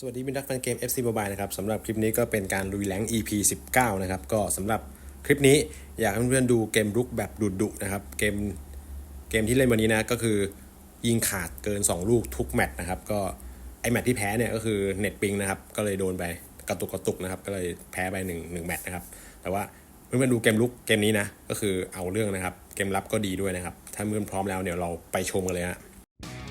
สวัสดีมิตรรักแฟนเกม FC Mobile นะครับสำหรับคลิปนี้ก็เป็นการลุยแรงค์ EP 19 นะครับ ก็สำหรับคลิปนี้อยากให้เพื่อนๆดูเกมรุกแบบดุๆนะครับ เกมเกมที่เล่นวันนี้นะ ก็คือยิงขาดเกิน 2 ลูกทุกแมตช์นะครับ ก็ไอแมตช์ที่แพ้เนี่ยก็คือเน็ตปิงนะครับ ก็เลยโดนไปกระตุกกระตุกนะครับ ก็เลยแพ้ไป1 1แมตช์นะครับ แต่ว่าเพื่อนๆดูเกมลุกเกมนี้นะ ก็คือเอาเรื่องนะครับ เกมรับก็ดีด้วยนะครับ ถ้าเพื่อนพร้อมแล้วเดี๋ยวเราไปชมกันเลยฮะ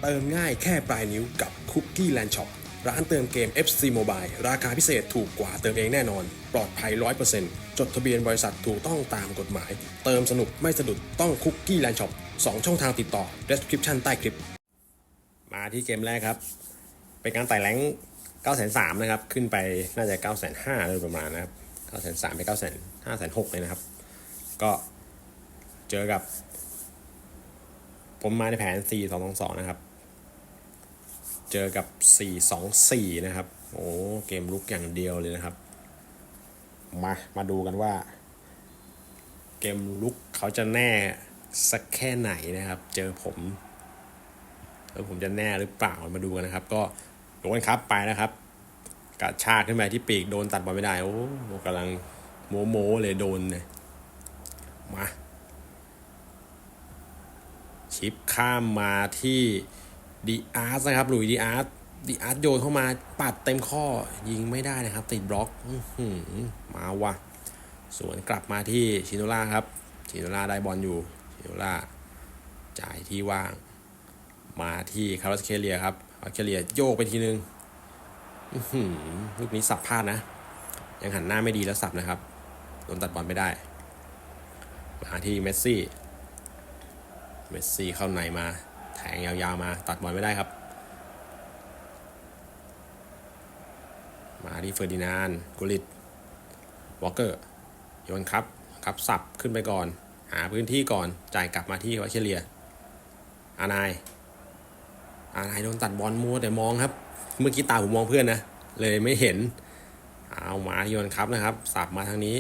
เติมง่ายแค่ปลายนิ้วกับ Cookie Land Shop ร้านเติมเกม FC Mobile ราคาพิเศษถูกกว่าเติมเองแน่นอน ปลอดภัย 100%จดทะเบียนบริษัทถูกต้องตามกฎหมาย เติมสนุกไม่สะดุดต้อง Cookie Land Shop 2ช่องทางติดต่อ description ใต้คลิป มาที่เกมแรกครับ เป็นการไต่แรง903นะครับ ขึ้นไปน่าจะ905โดยประมาณนะครับ903ไป905 506เลยนะครับ ก็เจอกับ ผมมาในแผน 4 2 2 2 นะครับ เจอกับ 4 2 4 นะครับ โอ้เกมลุกอย่างเดียวเลยนะครับ มา มาดูกันว่า เกมลุกเขาจะแน่สักแค่ไหนนะครับ เจอผมแล้วผมจะแน่หรือเปล่ามาดูกันนะครับ ก็โดนครับไปนะครับกระชากขึ้นไปที่ปีกโดนตัดบอลไม่ได้ โอ้กำลังโมโมเลยโดนเลยมาชิปข้ามมาที่ ดีอาร์ตนะครับหลุยดีอาร์ตดีอาร์ตโยนเข้ามาปัดเต็มข้อยิงไม่ได้นะครับ ติดบล็อกอมาวะสวนกลับมาที่ชิโนล่าครับชิโนล่าได้บอลอยู่ชิโนล่าจ่ายที่ว่าง มาที่คาร์ลสเคเลียครับคาร์ลสเคเลียโยกไปทีนึงลูกนี้สับพลาดนะ ยังหันหน้าไม่ดีแล้วสับนะครับโดนตัดบอลไม่ได้ มาที่เมสซี่เมสซี่เข้าในมา แทงยาวๆมาตัดบอลไม่ได้ครับ มาที่เฟอร์ดินานด์กุลิตวอลเกอร์โยนครับครับสับขึ้นไปก่อน หาพื้นที่ก่อนจ่ายกลับมาที่วาเชเลีย อานายอานายโดนตัดบอลมัวแต่มองครับ เมื่อกี้ตาผมมองเพื่อนนะ เลยไม่เห็น เอามาโยนครับนะครับ สับมาทางนี้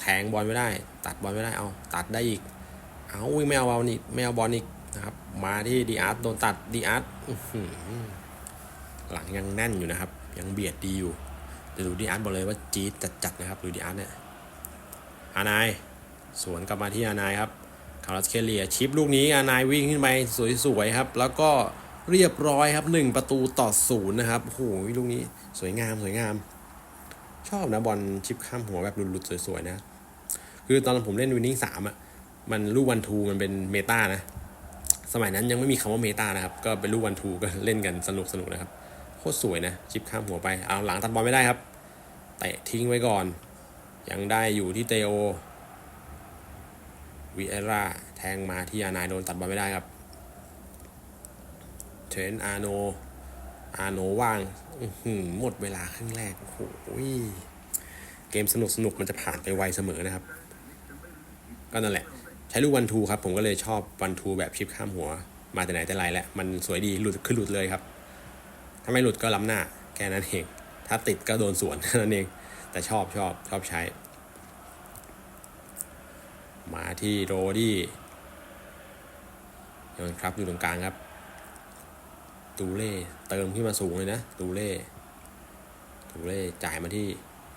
แทงบอลไม่ได้ ตัดบอลไม่ได้เอา ตัดได้อีก เอาอุ้ยไม่เอาบอลอีกไม่เอาบอลอีก นะครับมาที่ดีอาร์ตโดนตัดดีอาร์ตหลังยังแน่นอยู่นะครับ ยังเบียดดีอยู่จะดูดีอาร์ตบอกเลยว่าจี๊ดจัดๆนะครับดูดีอาร์ตเนี่ยอานายสวนกลับมาที่อานายครับคาร์ลสเคเลียชิปลูกนี้อานายวิ่งขึ้นไปสวยๆครับ แล้วก็เรียบร้อยครับหนึ่งประตูต่อศูนย์นะครับโอ้โหลูกนี้สวยงามสวยงาม ชอบนะบอลชิปข้ามหัวแบบหลุดๆสวยๆนะ คือตอนผมเล่นวินนิ่งสามอะมันลูกวันทูมันเป็นเมตานะ สมัยนั้นยังไม่มีคำว่าเมตานะครับ ก็เป็นลูกวันทูก็เล่นกันสนุกสนุกนะครับ โคตรสวยนะชิปข้ามหัวไป เอาหลังตัดบอลไม่ได้ครับ เตะทิ้งไว้ก่อน ยังได้อยู่ที่เตโอวิเอราแทงมาที่อานายโดนตัดบอลไม่ได้ครับเทรนอาโน อาโนว่างหมดเวลาครึ่งแรก โอ้โหเกมสนุกสนุกมันจะผ่านไปไวเสมอนะครับ ก็นั่นแหละ ช้ลูกวันทูครับผมก็เลยชอบวันทูแบบชิปข้ามหัว มาแต่ไหนแต่ไรแหละมันสวยดีหลุดขึ้นหลุดเลยครับ ถ้าไม่หลุดก็ล้ำหน้าแค่นั้นเองถ้าติดก็โดนสวนแค่นั้นเอง แต่ชอบชอบชอบใช้ มาที่โรดี้โยนครับอยู่ตรงกลางครับตูเล่เติมขึ้นมาสูงเลยนะตูเล่ตูเล่จ่ายมาที่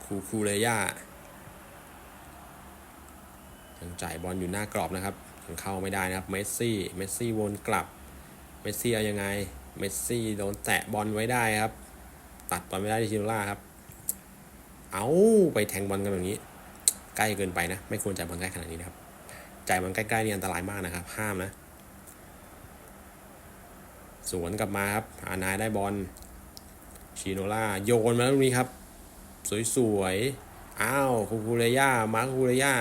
คูคูเลย่า ยังจ่ายบอลอยู่หน้ากรอบนะครับยังเข้าไม่ได้นะครับเมสซี่เมสซี่วนกลับเมสซี่เอายังไงเมสซี่โดนแตะบอลไว้ได้ครับ ตัดบอลไม่ได้ที่ชิโนล่าครับ เอาไปแทงบอลกันแบบนี้ ใกล้เกินไปนะ ไม่ควรจ่ายบอลใกล้ขนาดนี้นะครับจ่ายบอลใกล้ๆนี่อันตรายมากนะครับ ห้ามนะ สวนกลับมาครับอานายได้บอลชิโนล่าโยนมาแล้วลูกนี้ครับ สวยๆอ้าวคูคูเรย่ามาคูคูเรย่า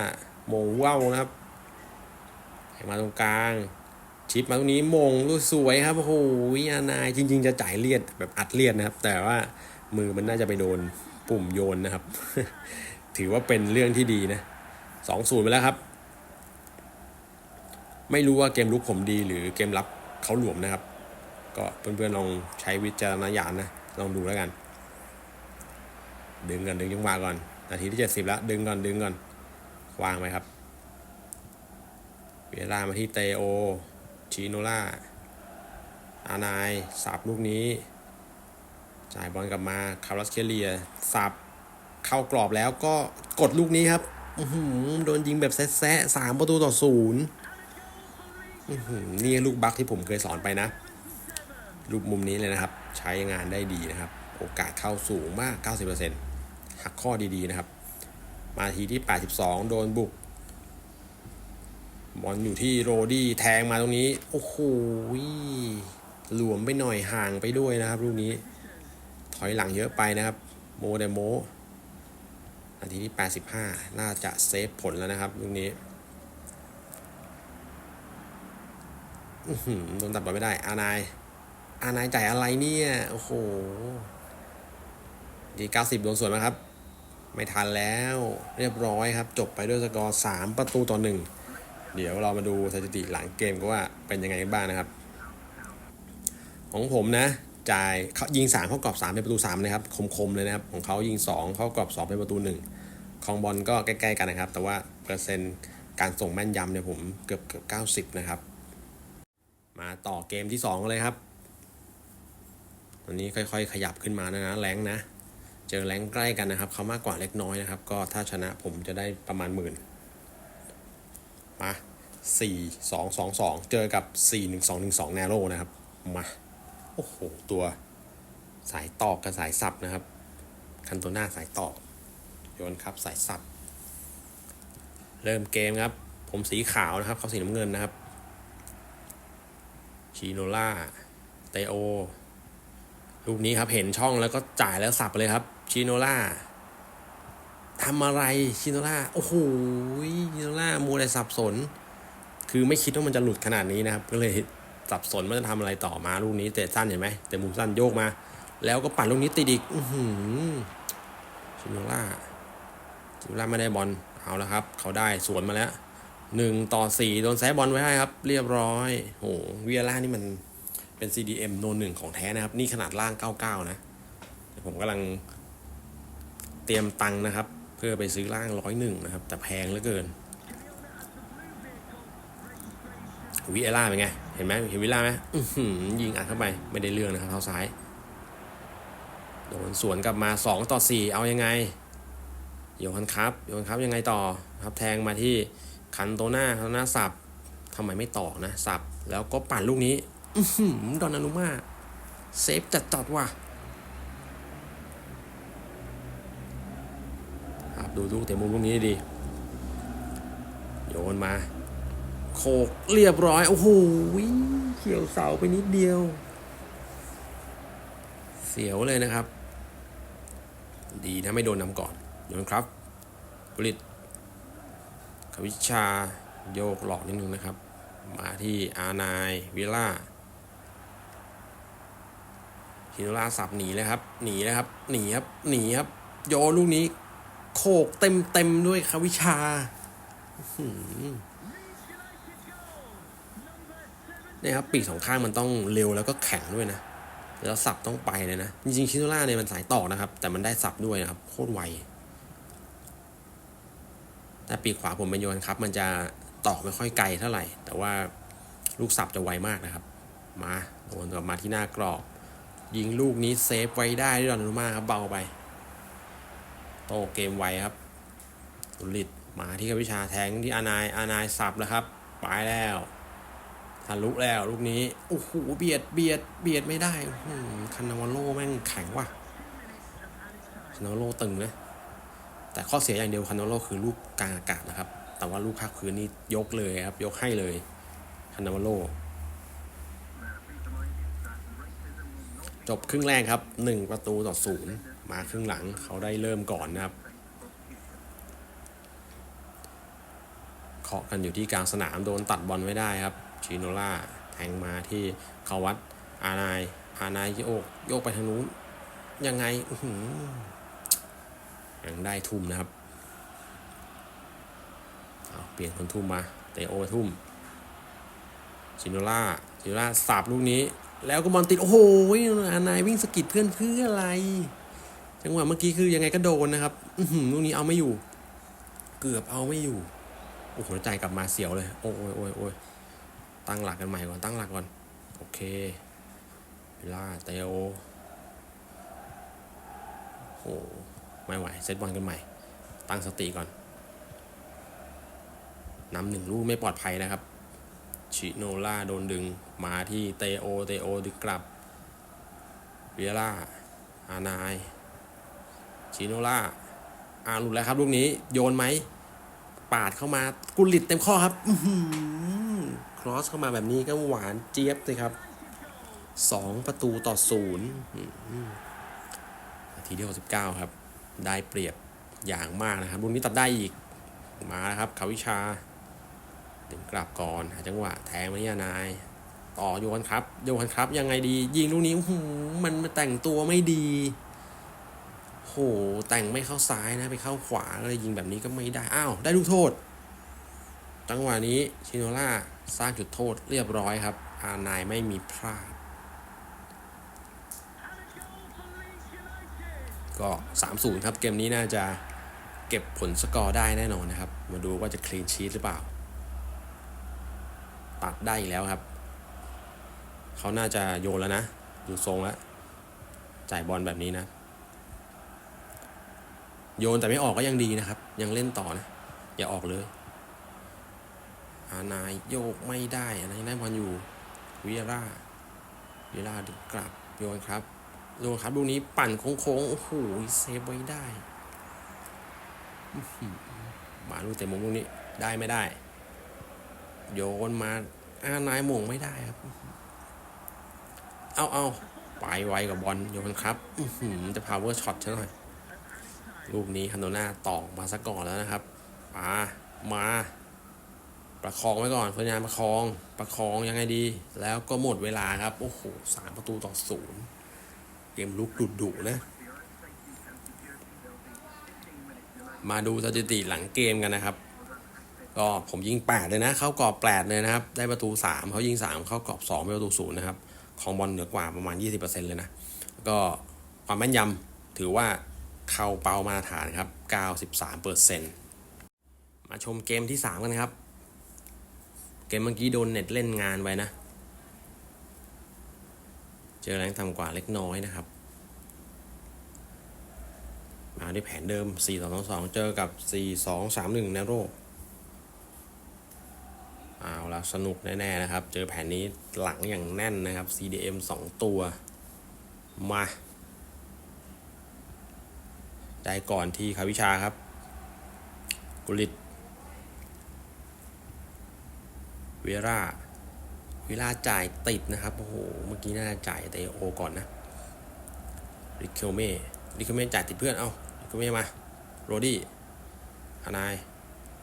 มงว่าวนะครับให้มาตรงกลาง ชิปมาตรงนี้มงลูกสวยครับโอ้โหอานายจริง ๆ จะจ่ายเลียดแบบอัดเลียดนะครับ แต่ว่ามือมันน่าจะไปโดนปุ่มโยนนะครับ ถือว่าเป็นเรื่องที่ดีนะสองศูนย์ไปแล้วครับ ไม่รู้ว่าเกมลุกผมดีหรือเกมรับเขาหลวมนะครับ ก็เพื่อนๆลองใช้วิจารณญาณนะลองดูแล้วกัน ดึงก่อนดึงจังหวะก่อนนาทีที่เจ็ดสิบแล้วดึงก่อนดึงก่อน วางไปครับ เวลามาที่เตโอชิโนล่า อานาย สับลูกนี้ จ่ายบอลกลับมา คาร์ลสเคเลีย สับ เข้ากรอบแล้วก็กดลูกนี้ครับโดนยิงแบบแซะสามประตูต่อศูนย์นี่ลูกบัคที่ผมเคยสอนไปนะ ลูกมุมนี้เลยนะครับ ใช้งานได้ดีนะครับ โอกาสเข้าสูงมาก 90%หักข้อดีๆนะครับ มาทีที่ 82 โดนบุกบอลอยู่ที่โรดี้แทงมาตรงนี้ โอ้โหหลวมไปหน่อยห่างไปด้วยนะครับลูกนี้ ถอยหลังเยอะไปนะครับ โมเดโมนาทีที่ 85 น่าจะเซฟผลแล้วนะครับลูกนี้โดนตัดบอลไม่ได้ อานาย อานายจ่ายอะไรเนี่ย โอ้โห ดี 90 โดนสวนไหมครับ ไม่ทันแล้ว เรียบร้อยครับ จบไปด้วยสกอร์ 3 ประตูต่อ 1 เดี๋ยวเรามาดูสถิติหลังเกมก็ว่าเป็นยังไงบ้างนะครับ ของผมนะจ่ายเขายิง 3 เข้ากรอบ 3 เป็นประตู3นะครับคมๆเลยนะครับ ของเขายิง 2 เข้ากรอบ 2 เป็นประตู1คองบอลก็ใกล้ๆกันนะครับ แต่ว่าเปอร์เซ็นต์การส่งแม่นยำเนี่ยผมเกือบเกือบ90 นะครับ มาต่อเกมที่2เลยครับตอนนี้ค่อยๆ ขยับขึ้นมานะนะแรงนะ เจอแรงใกล้กันนะครับเขามากกว่าเล็กน้อยนะครับ ก็ถ้าชนะผมจะได้ประมาณหมื่นมาสี่สองสองสองเจอกับสี่หนึ่งสองหนึ่งสองแนโรนะครับมาโอ้โหตัวสายตอกกับสายสับนะครับ คันตัวหน้าสายตอกโยนครับสายสับเริ่มเกมครับ ผมสีขาวนะครับเขาสีน้ำเงินนะครับชิโนล่าเตโอ ลูกนี้ครับเห็นช่องแล้วก็จ่ายแล้วสับเลยครับชิโนล่าทำอะไรชิโนล่าโอ้โหชิโนล่ามัวแต่สับสน คือไม่คิดว่ามันจะหลุดขนาดนี้นะครับ ก็เลยสับสนว่าจะทำอะไรต่อมาลูกนี้เตะสั้นเห็นไหมแต่มุมสั้นโยกมา แล้วก็ปั่นลูกนี้ติดอีกอืชิโนล่าชิโนล่าไม่ได้บอลเอาแล้วครับ เขาได้สวนมาแล้วหนึ่งต่อสี่โดนแซะบอลไว้ให้ครับ เรียบร้อยโอ้โหวิอาล่านี่มัน เป็น CDM โนนหนึ่งของแท้นะครับ นี่ขนาดล่าง 99 นะ ผมกำลังเตรียมตังค์นะครับ เพื่อไปซื้อล่างร้อยหนึ่งนะครับ แต่แพงเหลือเกินวิเอล่าเป็นไง เห็นไหมเห็นวิลล่าไหมยิงอัดเข้าไปไม่ได้เรื่องนะครับเท้าซ้ายโดนสวนกลับมา 2 ต่อ 4 เอายังไงโยฮันครับโยฮันครับยังไงต่อครับแทงมาที่คันโตหน้าคันโตหน้าสับทำไมไม่ต่อนะสับแล้วก็ปั่นลูกนี้ อื้อหือดอนนานุมาเซฟจัดจัดว่ะครับดูลูกเตะมุมลูกนี้ดี โยนมาโขกเรียบร้อย โอ้โหเขียวเสาไปนิดเดียว เสียวเลยนะครับ ดีนะไม่โดนนำก่อน โยนครับบริตควิชาโยกหลอกนิดนึงนะครับ มาที่อานายวิลล่า ฮิโนราสับหนีเลยครับ หนีเลยครับ หนีครับ หนีครับ โยลูกนี้โขกเต็มเต็มด้วยควิชาเนี่ยครับปีกสองข้างมันต้องเร็วแล้วก็แข็งด้วยนะ แล้วสับต้องไปเลยนะ จริงๆ ชิโนราเนี่ยมันสายต่อนะครับ แต่มันได้สับด้วยนะครับ โคตรไว แต่ปีกขวาผมเป็นโยนครับ มันจะต่อไม่ค่อยไกลเท่าไหร่ แต่ว่าลูกสับจะไวมากนะครับ มาโดนกลับมาที่หน้ากรอบ ยิงลูกนี้เซฟไว้ได้ด้วยดอนนุมาครับเบาไป โตเกมไวครับตุลิตมาที่กวิชาแทงที่อานายอานายสับแล้วครับไปแล้วทะลุแล้วลูกนี้โอ้โหเบียดเบียดเบียดไม่ได้หืคันนาวโลแม่งแข็งว่ะคันนาวโลตึงนะแต่ข้อเสียอย่างเดียวคันนาวโลคือลูกกลางอากาศนะครับ แต่ว่าลูกภาคพื้นนี่ยกเลยครับ ยกให้เลยคันนาวโล จบครึ่งแรกครับ 1 ประตูต่อศูนย์มาครึ่งหลังเขาได้เริ่มก่อนนะครับเคาะกันอยู่ที่กลางสนามโดนตัดบอลไว้ได้ครับชิโนล่าแทงมาที่เขาวัดอานาย อานายโยกโยกไปทางนู้น ยังไงยังได้ทุ่มนะครับเอาเปลี่ยนคนทุ่มมาเตโอทุ่มชิโนล่าชิโนล่าสับลูกนี้ แล้วก็บอลติด โอ้โหนายวิ่งสกิดเพื่อนเพื่ออะไร จังหวะเมื่อกี้คือยังไงก็โดนนะครับ อืลูกนี้เอาไม่อยู่ เกือบเอาไม่อยู่ โอ้โหใจกลับมาเสียวเลย โอ้ยโอ้ยโอ้ยตั้งหลักกันใหม่ก่อน ตั้งหลักก่อน โอเคเวลาเตโอไม่ไหว เซตบอลกันใหม่ ตั้งสติก่อนนำหนึ่งลูกไม่ปลอดภัยนะครับ ชิโนล่าโดนดึง มาที่เตโอ เตโอดึงกลับเวียร่า อานาย ชิโนล่าอ่าหลุดแล้วครับลูกนี้ โยนไหม ปาดเข้ามา กุลิตเต็มข้อครับครอสเข้ามาแบบนี้ก็หวานเจี๊ยบเลยครับสองประตูต่อศูนย์นาทีที่หกสิบเก้าครับ ได้เปรียบอย่างมากนะครับลูกนี้ตัดได้อีก มาแล้วครับ เขาวิชา ถึงกลับก่อนหาจังหวะแทงมาที่นาย ต่อโยนครับโยนครับ ยังไงดี ยิงลูกนี้มันมันแต่งตัวไม่ดี โหแต่งไม่เข้าซ้ายนะไปเข้าขวาเลยยิงแบบนี้ก็ไม่ได้อ้าวได้ลูกโทษ จังหวะนี้ชิโนล่าสร้างจุดโทษเรียบร้อยครับ อานายไม่มีพลาดก็3-0ครับเกมนี้น่าจะเก็บผลสกอร์ได้แน่นอนนะครับ มาดูว่าจะคลีนชีตหรือเปล่า ตัดได้อีกแล้วครับ เขาน่าจะโยนแล้วนะ ดูทรงแล้วจ่ายบอลแบบนี้นะ โยนแต่ไม่ออกก็ยังดีนะครับ ยังเล่นต่อนะ อย่าออกเลย อานายโยกไม่ได้อันนั้นยังได้บอลอยู่วิร่าวิร่าดึงกลับโยนครับโยนครับลูกนี้ปั่นโค้งๆโอ้โหเซฟไว้ได้มาลูกเตะมุมลูกนี้ได้ไม่ได้ โยนมาอานายม่งไม่ได้ครับ เอาเอาไปไวกับบอลโยนครับอื้อหือจะ power shot ซะหน่อยลูกนี้คันโดน่าตอกมาซะก่อนแล้วนะครับมามา ประคองไว้ก่อนเฟอร์นันประคองประคองยังไงดี แล้วก็หมดเวลาครับ โอ้โหสามประตูต่อศูนย์เกมลุกดุดุนะ มาดูสถิติหลังเกมกันนะครับ ก็ผมยิง8เลยนะ เข้ากรอบ8เลยนะครับ ได้ประตู 3 เขายิง 3 เข้ากรอบ2เป็นประตูศูนย์นะครับของบอลเหนือกว่าประมาณ 20%เลยนะก็ความแม่นยำถือว่าเข้าเป้ามาตรฐานครับ 93%มาชมเกมที่ 3 กันนะครับ เกมเมื่อกี้โดนเน็ตเล่นงานไว้นะ เจอแรงต่ำกว่าเล็กน้อยนะครับมาด้วยแผนเดิม 4 2 2 2 เจอกับ 4 2 3 1 n a r o เอาละสนุกแน่ๆนะครับ เจอแผนนี้หลังอย่างแน่นนะครับ CDM 2 ตัว มา ได้ก่อนที่คาวิชาครับ กุลิต เวราเวลาจ่ายติดนะครับ โอ้โห เมื่อกี้น่าจะจ่ายเตโอก่อนนะ ริเคลเม่ ริเคลเม่จ่ายติดเพื่อน เอาริเคลเม่มา โรดี้ฮานาย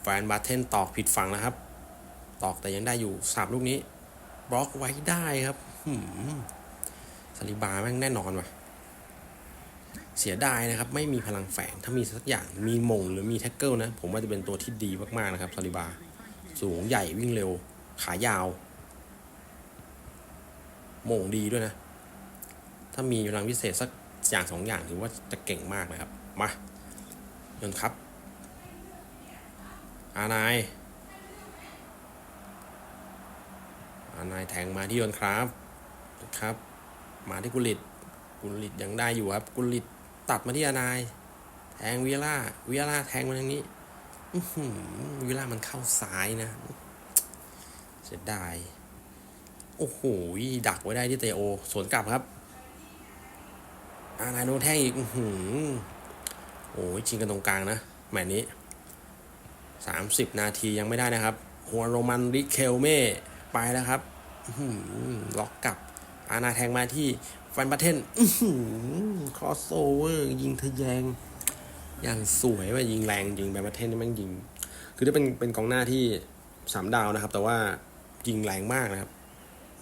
แฟนบาเทนตอกผิดฝั่งนะครับ ตอกแต่ยังได้อยู่สามลูกนี้ บล็อกไว้ได้ครับหืมสลิบาแม่งแน่นอนว่ะ เสียดายนะครับ ไม่มีพลังแฝงถ้ามีสักอย่างมีมงหรือมีแท็กเกิลนะ ผมว่าจะเป็นตัวที่ดีมากๆนะครับสลิบา สูงใหญ่วิ่งเร็ว ขายาวมงดีด้วยนะ ถ้ามีพลังพิเศษสักอย่างสองอย่างถือว่าจะเก่งมากเลยครับ มาเงินครับ อานาย อา นายแทงมาที่ยนครับครับ มาที่กุลิตกุลิตยังได้อยู่ครับ กุลิตตัดมาที่อานาย แทงวิล่าวิล่าแทงมาทางนี้อื้อหือวิล่ามันเข้าซ้ายนะเสียดายโอ้โหดักไว้ได้ที่เตโอสวนกลับครับอานายโดนแท่งอีกอื้อหือโอ้ยชิงกันตรงกลางนะแมตช์นี้ 30 นาทียังไม่ได้นะครับ หัวโรมันริเคลเม่ไปแล้วครับ ล็อกกลับ อาณาแทงมาที่ฟันบัตเทนครอสโอเวอร์ ยิงทะแยง อย่างสวยว่ายิงแรงจริงแบบบัตเทนนี่มันยิง คือถ้าเป็นเป็นกองหน้าที่สามดาวนะครับ แต่ว่ายิงแรงมากนะครับ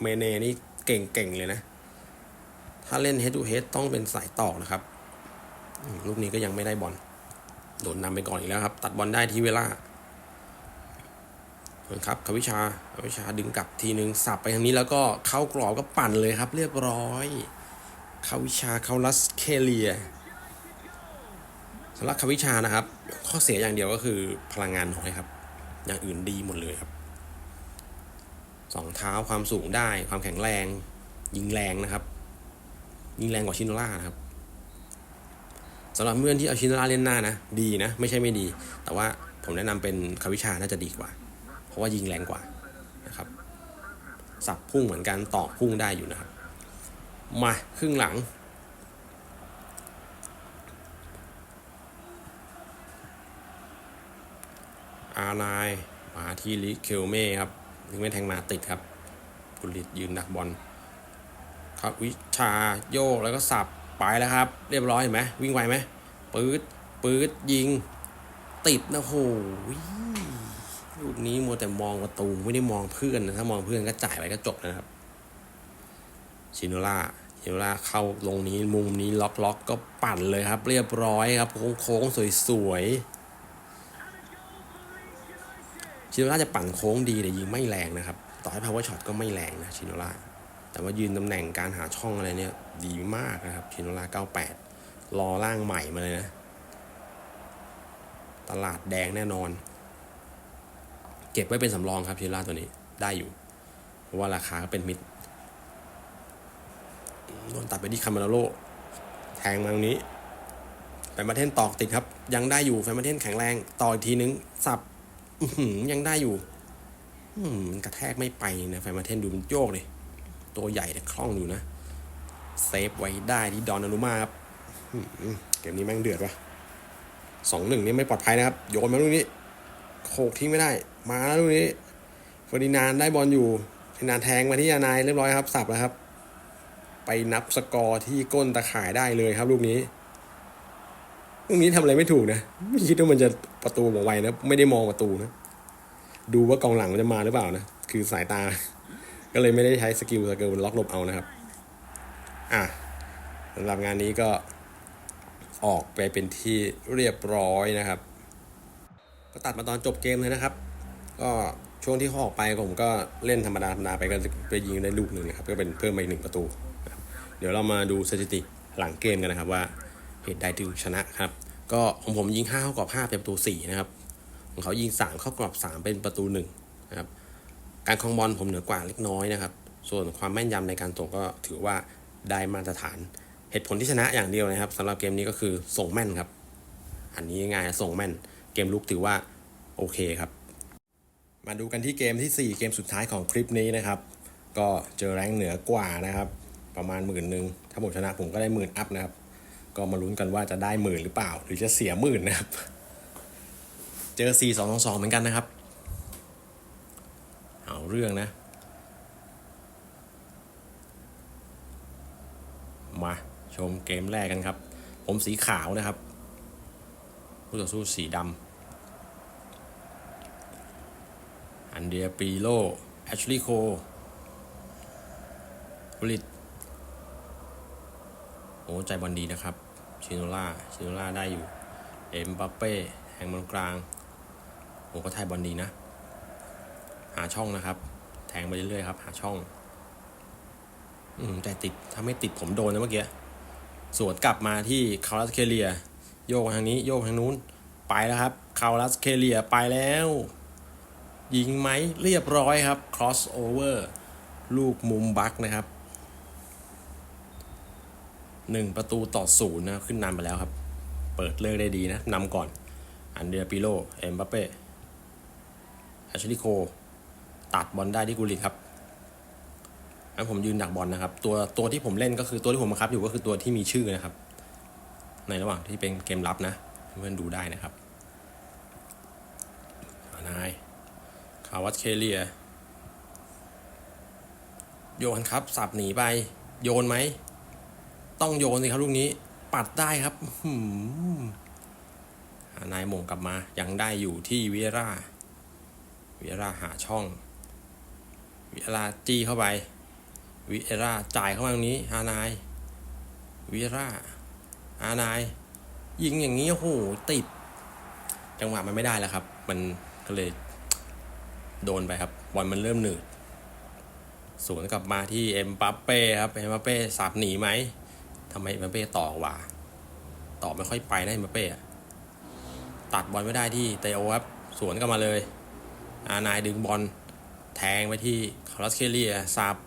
เมเน่นี่เก่งๆเลยนะ ถ้าเล่น head to head ต้องเป็นสายต่อนะครับ ลูกนี้ก็ยังไม่ได้บอล โดนนำไปก่อนอีกแล้วครับ ตัดบอลได้ที่เวลา ส่วนครับคาวิชาคาวิชาดึงกลับทีนึงสับไปทางนี้แล้วก็เข้ากรอบก็ปั่นเลยครับ เรียบร้อยคาวิชาเขาลัสเคเลียสำหรับคาวิชานะครับ ข้อเสียอย่างเดียวก็คือพลังงานน้อยครับ อย่างอื่นดีหมดเลยครับสองเท้าความสูงได้ความแข็งแรง ยิงแรงนะครับ ยิงแรงกว่าชินโนล่านะครับสำหรับเพื่อนที่เอาชิโนราเล่นหน้านะ ดีนะ ไม่ใช่ไม่ดี แต่ว่าผมแนะนำเป็นคาวิชาน่าจะดีกว่า เพราะว่ายิงแรงกว่านะครับ สับพุ่งเหมือนกันต่อพุ่งได้อยู่นะครับ มาครึ่งหลัง อาร์ไนายมาที่ลิเคลเม่ครับลิเคลเม่แทงมาติดครับกุลิตยืนดักบอลครับวิชาโยกแล้วก็สับไปแล้วครับ เรียบร้อยเห็นไหมวิ่งไวไหมปื๊ดปื๊ดยิง ติดนะโห ลูกนี้มัวแต่มองประตูไม่ได้มองเพื่อนนะถ้ามองเพื่อนก็จ่ายไปก็จบนะครับชิโนล่าชิโนล่าเข้าลงนี้มุมนี้ล็อกล็อกก็ปั่นเลยครับ เรียบร้อยครับ โค้งๆสวยๆชิโนล่าจะปั่นโค้งดีแต่ยิงไม่แรงนะครับ ต่อให้ power shot ก็ไม่แรงนะชิโนล่าแต่ว่ายืนตำแหน่งการหาช่องอะไรเนี่ย ดีมากนะครับชิโนล่า98รอร่างใหม่มาเลยนะ ตลาดแดงแน่นอน เก็บไว้เป็นสำรองครับชิล่าตัวนี้ได้อยู่ เพราะว่าราคาก็เป็นมิตรโดนตัดไปที่คามาโลแทงมาตรงนี้แฟนมาเทนตอกติดครับ ยังได้อยู่แฟนมาเทนแข็งแรงต่ออีกทีนึงสับยังได้อยู่มันกระแทกไม่ไปนะแฟนมาเทนดูมันโยกเลยตัวใหญ่แต่คล่องอยู่นะเซฟไว้ได้ที่ดอนอนุมาครับเกมนี้แม่งเดือดวะสองหนึ่งนี่ไม่ปลอดภัยนะครับ โยนมาลูกนี้โขกทิ้งไม่ได้ มาแล้วลูกนี้เฟอร์ดินานได้บอลอยู่เฟอร์ดินานแทงมาที่ยานายเรียบร้อยครับสับแล้วครับ ไปนับสกอร์ที่ก้นตะข่ายได้เลยครับลูกนี้ลูกนี้ทำอะไรไม่ถูกนะไม่คิดว่ามันจะประตูบอกไวนะ ไม่ได้มองประตูนะ ดูว่ากองหลังมันจะมาหรือเปล่านะ คือสายตา ก็เลยไม่ได้ใช้สกิลสกิลล็อกหลบเอานะครับ อะสำหรับงานนี้ก็ออกไปเป็นที่เรียบร้อยนะครับ ก็ตัดมาตอนจบเกมเลยนะครับ ก็ช่วงที่เขาออกไปผมก็เล่นธรรมดาธรรมดาไปก็ไปยิงได้ลูกหนึ่งนะครับก็เป็นเพิ่มมาอีกหนึ่งประตู เดี๋ยวเรามาดูสถิติหลังเกมกันนะครับว่าเหตุใดถึงชนะครับ ก็ของผมยิง5เข้ากรอบ5เป็นประตู4นะครับของเขายิง3เข้ากรอบ 3 เป็นประตู1นะครับการครองบอลผมเหนือกว่าเล็กน้อยนะครับ ส่วนความแม่นยำในการส่งก็ถือว่าได้มาตรฐาน เหตุผลที่ชนะอย่างเดียวนะครับสำหรับเกมนี้ก็คือส่งแม่นครับ อันนี้ง่ายส่งแม่น เกมลุกถือว่าโอเคครับ มาดูกันที่เกมที่ 4 เกมสุดท้ายของคลิปนี้นะครับ ก็เจอแรงเหนือกว่านะครับ ประมาณหมื่นหนึ่งถ้าผมชนะผมก็ได้หมื่นอัพนะครับ ก็มาลุ้นกันว่าจะได้หมื่นหรือเปล่า หรือจะเสียหมื่นนะครับ เจอ 4 2 2 2 เหมือนกันนะครับ เอาเรื่องนะ มาชมเกมแรกกันครับ ผมสีขาวนะครับ ผู้ต่อสู้สีดำ อันเดียปีโลแอชลีย์โคผลิตโอ้ใจบอลดีนะครับ ชิโนล่า ชิโนล่าได้อยู่ เอ็มบัปเป้ แห่งบอลกลาง โอ้ก็ไทยบอลดีนะ หาช่องนะครับ แทงไปเรื่อยๆครับ หาช่อง อืมแต่ติด ถ้าไม่ติดผมโดนนะเมื่อกี้ สวนกลับมาที่คารัสเคเลีย โยกทางนี้ โยกทางนู้น ไปแล้วครับ คารัสเคเลียไปแล้ว ยิงไหมเรียบร้อยครับ cross over ลูกมุมบักนะครับหนึ่งประตูต่อศูนย์นะขึ้นนำไปแล้วครับ เปิดเลิกได้ดีนะนำก่อน อันเดียปิโล เอ็มบัปเป้แอชลีโค ตัดบอลได้ที่กุลิตครับแล้วผมยืนดักบอลนะครับ ตัวตัวที่ผมเล่นก็คือตัวที่ผมบังคับอยู่ก็คือตัวที่มีชื่อนะครับ ในระหว่างที่เป็นเกมลับนะ เพื่อนดูได้นะครับนาย คาวัตเคเลีย โยนครับ สับหนีไป โยนไหม ต้องโยนสิครับลูกนี้ ปัดได้ครับนายหม่งกลับมา ยังได้อยู่ที่เวิเอราเวิเอราหาช่อง เวิเอราจี้เข้าไปวิเอราจ่ายเข้ามาตรงนี้ฮานายวิเอราฮานาย ยิงอย่างนี้โอ้โหติด จังหวะมันไม่ได้แล้วครับ มันก็เลย โดนไปครับบอลมันเริ่มหนืดสวนกลับมาที่เอ็มบัปเป้ครับเอ็มบัปเป้สับหนีไหมทำไมเอ็มบัปเป้ต่อว่าต่อไม่ค่อยไปนะเอ็มบัปเป้ตัดบอลไม่ได้ที่เตโอครับสวนกลับมาเลย อานายดึงบอลแทงไปที่คาร์ลสเคเลียสับ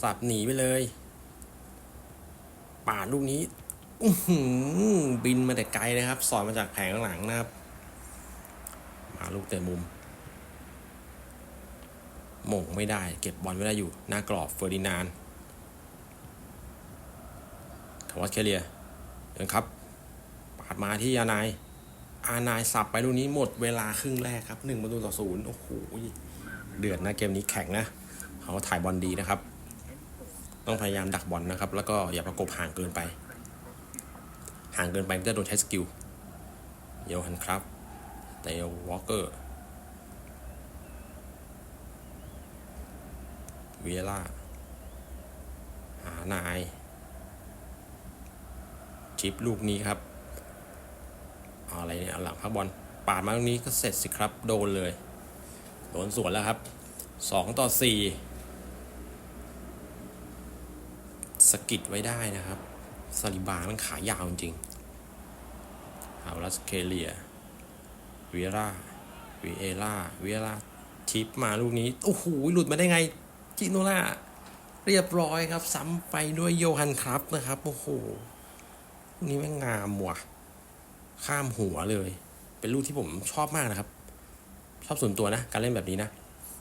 สับหนีไปเลยปาดลูกนี้บินมาแต่ไกลนะครับ สอนมาจากแผงข้างหลังนะครับ มาลูกเตะมุม หม่งไม่ได้ เก็บบอลไม่ได้อยู่ หน้ากรอบเฟอร์ดินานทวัตเคเลียเดินครับปาดมาที่อานาย อานายสับไปลูกนี้หมดเวลาครึ่งแรกครับหนึ่งประตูต่อศูนย์โอ้โหเดือดนะเกมนี้แข็งนะเขาถ่ายบอลดีนะครับ ต้องพยายามดักบอลนะครับ แล้วก็อย่าประกบห่างเกินไป ห่างเกินไปจะโดนใช้สกิลเยลฮันครับเตลวอลเกอร์ เวียล่า หานาย ชิปลูกนี้ครับเอาอะไรเนี่ยเอาหลังพักบอลปาดมาตรงนี้ก็เสร็จสิครับ โดนเลย โดนสวนแล้วครับสองต่อสี่สกิดไว้ได้นะครับซาลิบามันขายาวจริงเอาลัสเคเลียเวียร่าวียร่าเวียร่าชิปมาลูกนี้ โอ้โหหลุดมาได้ไง จิโนล่าเรียบร้อยครับ ซ้ำไปด้วยโยฮันครับนะครับ โอ้โหลูกนี้แม่งงามว่ะ ข้ามหัวเลย เป็นลูกที่ผมชอบมากนะครับ ชอบส่วนตัวนะ การเล่นแบบนี้นะ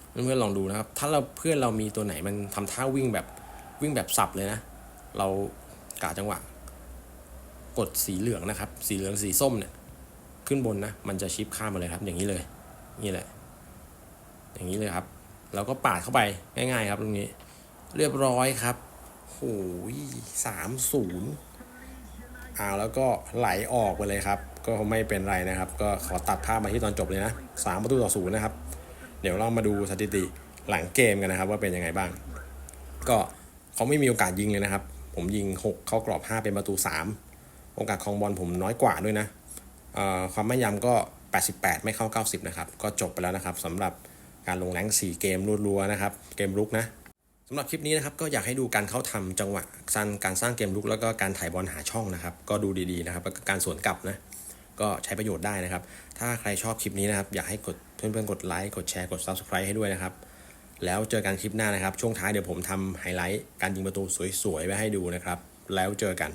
เพื่อนๆลองดูนะครับ ถ้าเราเพื่อนเรามีตัวไหนมันทำท่าวิ่งแบบวิ่งแบบสับเลยนะ เรากาจังหวะ กดสีเหลืองนะครับ สีเหลืองสีส้มเนี่ย ขึ้นบนนะ มันจะชิปข้ามมาเลยครับ อย่างนี้เลย นี่แหละ อย่างนี้เลยครับ เราก็ปาดเข้าไปง่าย ๆ ครับตรงนี้ เรียบร้อยครับโอ้ยสามศูนย์เอาแล้วก็ไหลออกไปเลยครับ ก็ไม่เป็นไรนะครับ ก็ขอตัดภาพมาที่ตอนจบเลยนะสามประตูต่อศูนย์นะครับ เดี๋ยวเรามาดูสถิติหลังเกมกันนะครับ ว่าเป็นยังไงบ้าง ก็เขาไม่มีโอกาสยิงเลยนะครับ ผมยิง 6 เข้ากรอบ 5 เป็นประตู 3 โอกาสครองบอลผมน้อยกว่าด้วยนะความแม่นยำก็ 88 ไม่เข้า 90 นะครับ ก็จบไปแล้วนะครับสำหรับ การลงแรง4เกมรัวๆนะครับ เกมรุกนะสำหรับคลิปนี้นะครับก็อยากให้ดูการเข้าทำจังหวะสร้างการสร้างเกมรุกแล้วก็การถ่ายบอลหาช่องนะครับ ก็ดูดีๆนะครับแล้วก็การสวนกลับนะก็ใช้ประโยชน์ได้นะครับ ถ้าใครชอบคลิปนี้นะครับ อยากให้กดเพื่อนๆกดไลค์กดแชร์กด Subscribe ให้ด้วยนะครับ แล้วเจอกันคลิปหน้านะครับ ช่วงท้ายเดี๋ยวผมทำไฮไลท์การยิงประตูสวยๆไว้ให้ดูนะครับ แล้วเจอกัน